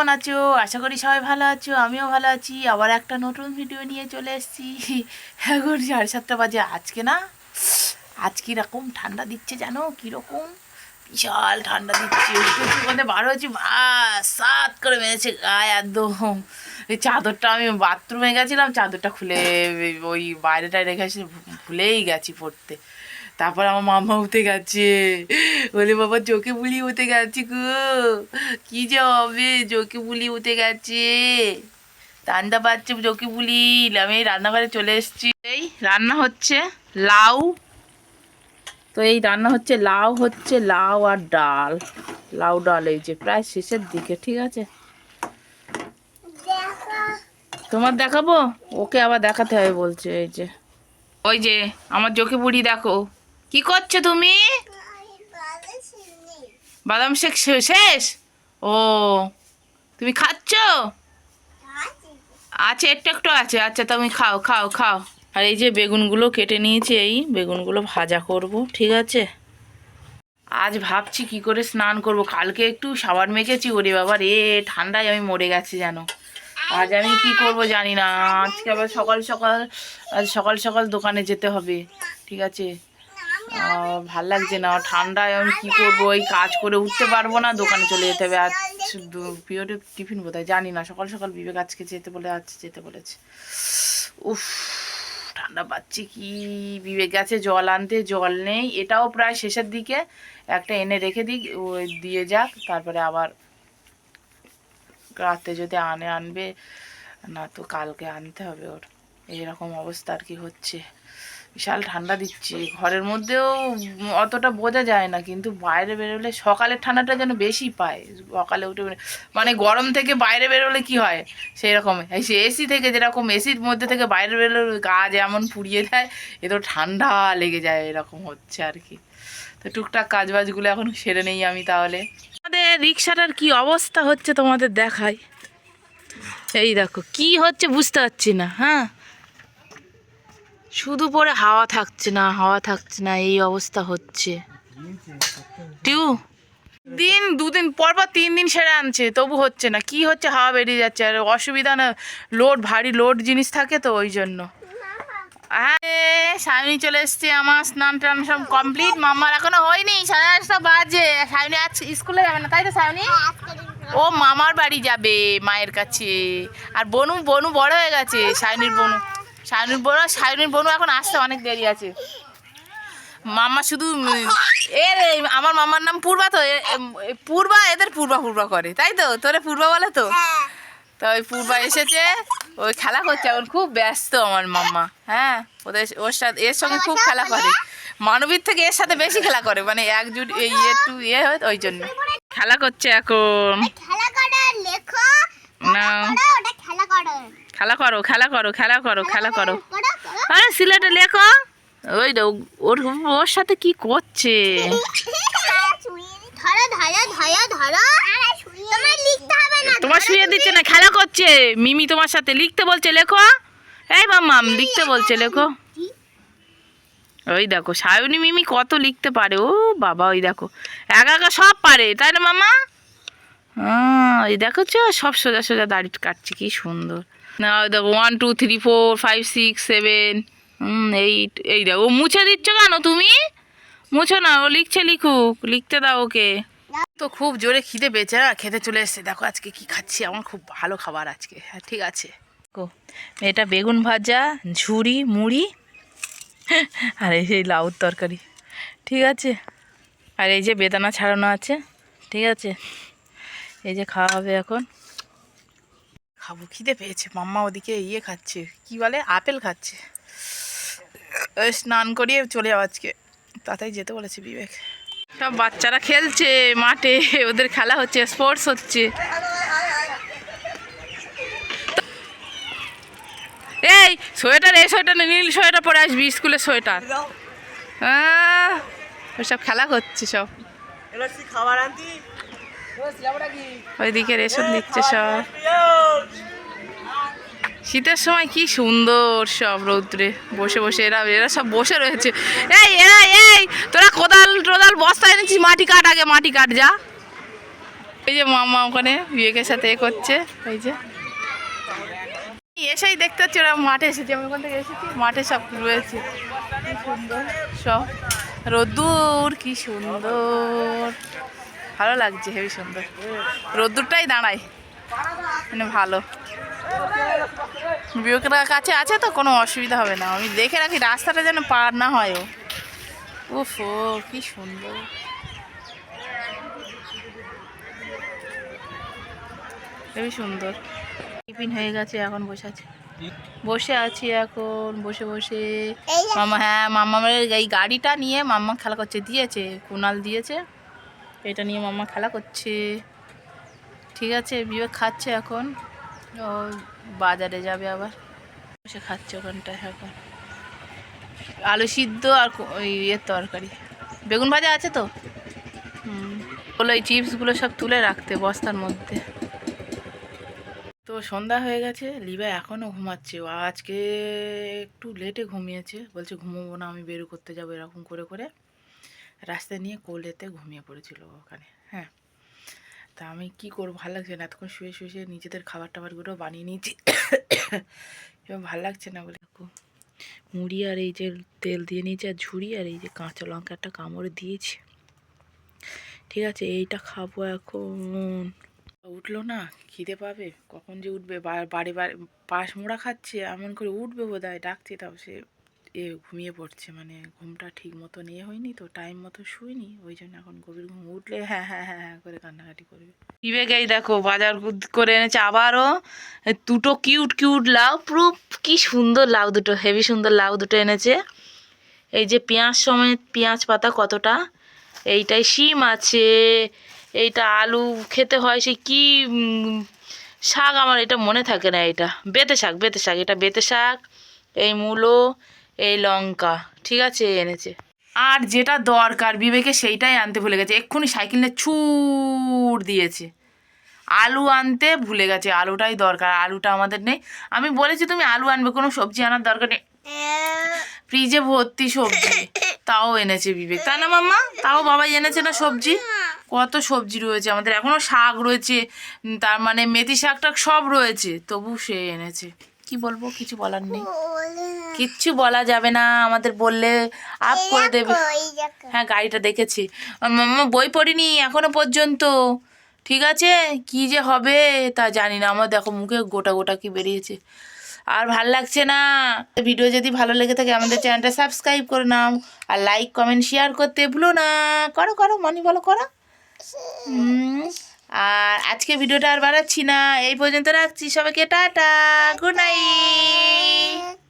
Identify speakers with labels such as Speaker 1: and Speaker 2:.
Speaker 1: কেমন আছো? আশা করি সবাই ভালো আছো, আমিও ভালো আছি। আবার একটা নতুন ভিডিও নিয়ে চলে এসেছি। এখন সাড়ে সাতটা বাজে, আজকে না আজ কীরকম ঠান্ডা দিচ্ছে জানো? কীরকম? বিশাল ঠান্ডা দিচ্ছে। ওখানে বার হয়েছি সাত করে মেরেছে গায়ে একদম। এই চাদরটা আমি বাথরুমে গেছিলাম, চাদরটা খুলে ওই বাইরেটায় রেখে এসে ভুলেই গেছি পড়তে। তারপর আমার মামা উঠে গেছে। বলে, বাবা চোখে বুলি উঠে গেছে গো। কি যে হবে? চোখে বুলি উঠে গেছে। ঠান্ডা পাচ্ছে চোখে বুলি আমি রান্নাঘরে চলে এসেছি। এই রান্না হচ্ছে লাউ। তো এই রান্না হচ্ছে লাউ হচ্ছে লাউ আর ডাল। লাউ, ডাল এই যে প্রায় শেষের দিকে, ঠিক আছে? তোমার দেখাবো? ওকে আবার দেখাতে হবে বলছে, এই যে। ওই যে, আমার চোখে বুড়ি দেখো। কি করছ তুমি? বাদাম শেক শেষ? ও, তুমি খাচ্ছ? আছে, একটু একটু আছে। আচ্ছা তুমি খাও খাও খাও। আর এই যে বেগুনগুলো কেটে নিয়েছি, এই বেগুনগুলো ভাজা করব, ঠিক আছে? আজ ভাবছি কি করে স্নান করব। কালকে একটু সাবান মেখেছি ওরে বাবা রে, ঠান্ডায় আমি মরে গেছি যেন। আজ আমি কি করব জানি না। আজকে আবার সকাল সকাল, আজ সকাল সকাল দোকানে যেতে হবে, ঠিক আছে? ভালো লাগছে না। ঠান্ডায় আমি কি করব? ওই কাজ করে উঠতে পারব না। দোকানে চলে যেতে হবে। আজ পিরিয়ডে টিফিন বোধহয় জানি না। সকাল সকাল বিবেক আজকে যেতে বলে, আজ যেতে বলেছে। উফ, ঠান্ডা পাচ্ছি কি? বিবেক গেছে জল আনতে, জল নেই। এটাও প্রায় শেষের দিকে। একটা এনে রেখে দিই ওই দিয়ে যাক। তারপরে আবার রাতে যদি আনে, আনবে, না তো কালকে আনতে হবে ওর। এইরকম অবস্থা আর কি হচ্ছে। বিশাল ঠান্ডা দিচ্ছে। ঘরের মধ্যেও অতটা বোঝা যায় না, কিন্তু বাইরে বেরোলে সকালের ঠান্ডাটা যেন বেশি পায়। সকালে উঠে মানে গরম থেকে বাইরে বেরোলে কি হয়? সেই রকম সে এসি থেকে যেরকম, এসির মধ্যে থেকে বাইরে বেরোলে গা যেমন পুড়িয়ে দেয়, এ তো ঠান্ডা লেগে যায়, এরকম হচ্ছে আর কি। তো টুকটাক কাজ বাজগুলো এখন সেরে নেই আমি তাহলে। আমাদের রিক্সাটার কি অবস্থা হচ্ছে তোমাদের দেখায় এই দেখো, কি হচ্ছে বুঝতে পারছি না হ্যাঁ? শুধু পরে হাওয়া থাকছে না, হাওয়া থাকছে না, এই অবস্থা হচ্ছে। টিউ, দিন, দুদিন পর পর তিন দিন সেরে আনছে, তবু হচ্ছে না। কি হচ্ছে, হাওয়া বেরিয়ে যাচ্ছে, আর অসুবিধা না লোড ভারী লোড জিনিস থাকে তো, ওই জন্য। হ্যাঁ সায়নি চলে এসছে, আমার স্নান টান সব কমপ্লিট মামার এখনও হয়নি, সাড়ে আটটা বাজে। সায়নি আজ স্কুলে যাবে না, তাই তো সায়নি ও মামার বাড়ি যাবে, মায়ের কাছে। আর বনু বনু বড় হয়ে গেছে সায়নির বনু। সায়নির বনু সায়নির বনু এখন আসতে অনেক দেরি আছে। মামা শুধু এর আমার মামার নাম পূর্বা তো পূর্বা এদের পূর্বা পূর্বা করে তাই তো? তোরে পূর্বা বলে তো? তো ওই পূর্বা এসেছে ওই খেলা করছে এখন খুব ব্যস্ত আমার মাম্মা হ্যাঁ? ওদের ওর সাথে এর সঙ্গে খুব খেলা করে। মানবীর থেকে এর সাথে বেশি খেলা করে মানে একজুট এই একটু ইয়ে হয় ওই জন্য। খেলা করছে এখন। না।
Speaker 2: খেলা করো
Speaker 1: খেলা করো খেলা করো খেলা করো। আরে সিলেটে লেখো। ওই তো ওর ওর সাথে কি করছে?
Speaker 2: তোমার
Speaker 1: শুয়ে দিচ্ছে না খেলা করছে। মিমি তোমার সাথে লিখতে বলছে লেখো। এই মাম্মাম লিখতে বলছে লেখো। ওই দেখো সায়নী মিমি কত লিখতে পারে ও বাবা ওই দেখো। একা একা সব পারে তাই না মামা? এই দেখো চো সব সোজা সোজা দাড়ি কাটছে, কি সুন্দর। না দেখো one two three four five six seven eight এই দেখো মুছে দিচ্ছ কেন তুমি? মুছো না, ও লিখছে লিখুক, লিখতে দাও ওকে। তো খুব জোরে খিদে না খেতে চলে এসছে। দেখো আজকে কি খাচ্ছি, আমার খুব ভালো খাবার আজকে। হ্যাঁ ঠিক আছে। এটা বেগুন ভাজা ঝুড়ি মুড়ি, আর এই সেই লাউর তরকারি। ঠিক আছে? আর এই যে বেদানা ছাড়ানো আছে। ঠিক আছে? এই যে খাওয়া হবে এখন। খাব খিদে পেয়েছে। মাম্মা ওদিকে ইয়ে খাচ্ছে কি বলে? আপেল খাচ্ছে। স্নান করিয়ে চলে যাও আজকে। তাতেই যেতে বলেছে বিবেক। সব বাচ্চারা খেলছে মাঠে ওদের খেলা হচ্ছে স্পোর্টস হচ্ছে। এই সোয়েটার এই সোয়েটার নীল সোয়েটার পরে আসবি স্কুলের সোয়েটার। আহ, ওসব খেলা করছে সব।
Speaker 3: খাবার আনতি?
Speaker 1: ওইদিকে রেশন দিচ্ছে সব। শীতের সময় কি সুন্দর সব রৌদ্রে। বসে বসে এরা এরা সব বসে রয়েছে। এই এরা এই, তোরা কোদাল টোদাল বস্তায় এনেছিস, মাটি কাট আগে, মাটি কাট, যা। এই যে মামা ওখানে বিবেকের সাথে এ করছে, এই যে। এসেই দেখতে হচ্ছে ওরা মাঠে এসেছে, আমি ওখান থেকে এসেছি, মাঠে সব রয়েছে। কি সুন্দর সব। রোদ্দুর, কি সুন্দর। ভালো লাগছে, হেবি সুন্দর। রোদ্দুরটাই দাঁড়ায়। মানে ভালো। বিবেকের কাছে আছে তো, কোনো অসুবিধা হবে না। আমি দেখে রাখি, রাস্তাটা যেন পার না হয় ও। উফ ও, কি সুন্দর। খুবই সুন্দর। টিফিন হয়ে গেছে, এখন বসে আছে। বসে আছি এখন, বসে বসে। মামা হ্যাঁ মামার এই গাড়িটা নিয়ে মাম্মা খেলা করছে, দিয়েছে, কুনাল দিয়েছে। এটা নিয়ে মাম্মা খেলা করছে। ঠিক আছে, বিবেক খাচ্ছে এখন। ও বাজারে যাবে আবার। বসে খাচ্ছে ওখানটায় এখন। আলু সিদ্ধ আর ওই ইয়ের তরকারি। বেগুন ভাজা আছে তো? বলো এই চিপসগুলো সব তুলে রাখতে বস্তার মধ্যে। তো সন্ধ্যা হয়ে গেছে, লিবা এখনও ঘুমাচ্ছে। ও আজকে একটু লেটে ঘুমিয়েছে। বলছে ঘুমোবো না, আমি বের করতে যাব এরকম করে করে। রাস্তায় নিয়ে কোলেতে ঘুমিয়ে পড়েছিল ওখানে হ্যাঁ। তা আমি কি করব ভালো লাগছে না এতক্ষণ শুয়ে শুয়ে শুয়ে নিজেদের খাবার টাবারগুলো বানিয়ে নিয়েছি। এবার ভালো লাগছে না বলে। মুড়ি আর এই যে তেল দিয়ে নিয়েছি আর ঝুড়ি আর এই যে কাঁচা লঙ্কা একটা কামড়ে দিয়েছি। ঠিক আছে এইটা খাব এখন। উঠল না খিদে পাবে? কখন যে উঠবে? বাড়ি বাড়ি পাশ মোড়া খাচ্ছে এমন করে উঠবে বোধ হয় ডাকছে তাও সে। এ ঘুমিয়ে পড়ছে। মানে ঘুমটা ঠিক মতো নিয়ে হয়নি তো টাইম মতো শুইনি। ওই জন্য এখন গভীর ঘুম। উঠলে হ্যাঁ হ্যাঁ হ্যাঁ হ্যাঁ করে কান্নাকাটি করবে। বিবেক এই দেখো, বাজার করে এনেছে আবারও। দুটো কিউট কিউট লাউ। পুরো কি সুন্দর লাউ দুটো হেভি সুন্দর লাউ দুটো এনেছে। এই যে পেঁয়াজ সমেত, পেঁয়াজ পাতা কতটা। এইটাই শিম আছে, এইটা আলু খেতে হয় সে কি শাক আমার এটা মনে থাকে না এটা। বেতে শাক বেতে শাক, এটা বেতে শাক, এই মূলো এই লঙ্কা, ঠিক আছে এনেছে। আর যেটা দরকার, বিবেকে সেইটাই আনতে ভুলে গেছে। এক্ষুনি সাইকেল নিয়ে ছুট দিয়েছে। আলু আনতে ভুলে গেছে, আলুটাই দরকার, আলুটা আমাদের নেই। আমি বলেছি তুমি আলু আনবে, কোনো সবজি আনার দরকার নেই। ফ্রিজে ভর্তি সবজি, তাও এনেছে বিবেক। তাই না, মাম্মা? তাও বাবাই এনেছে না সবজি? কত সবজি রয়েছে আমাদের, এখনও শাক রয়েছে তার মানে মেথি শাক টাক সব রয়েছে, তবু সে এনেছে। কি বলব? কিছু বলার নেই। কিচ্ছু বলা যাবে না আমাদের বললে আপ করে দেবে। হ্যাঁ গাড়িটা দেখেছি। মাম্মা বই পড়িনি এখনও পর্যন্ত। ঠিক আছে? কি যে হবে তা জানি না। আমার দেখো মুখে গোটা গোটা কি বেরিয়েছে। আর ভালো লাগছে না। ভিডিও যদি ভালো লেগে থাকে আমাদের চ্যানেলটা সাবস্ক্রাইব করে নাও। আর লাইক কমেন্ট শেয়ার করতে ভুলো না। করো করো মনি বলো করো। হুম, আর আজকে ভিডিওটা আর বাড়াচ্ছি না। এই পর্যন্ত রাখছি। সবাইকে টাটা। Good night.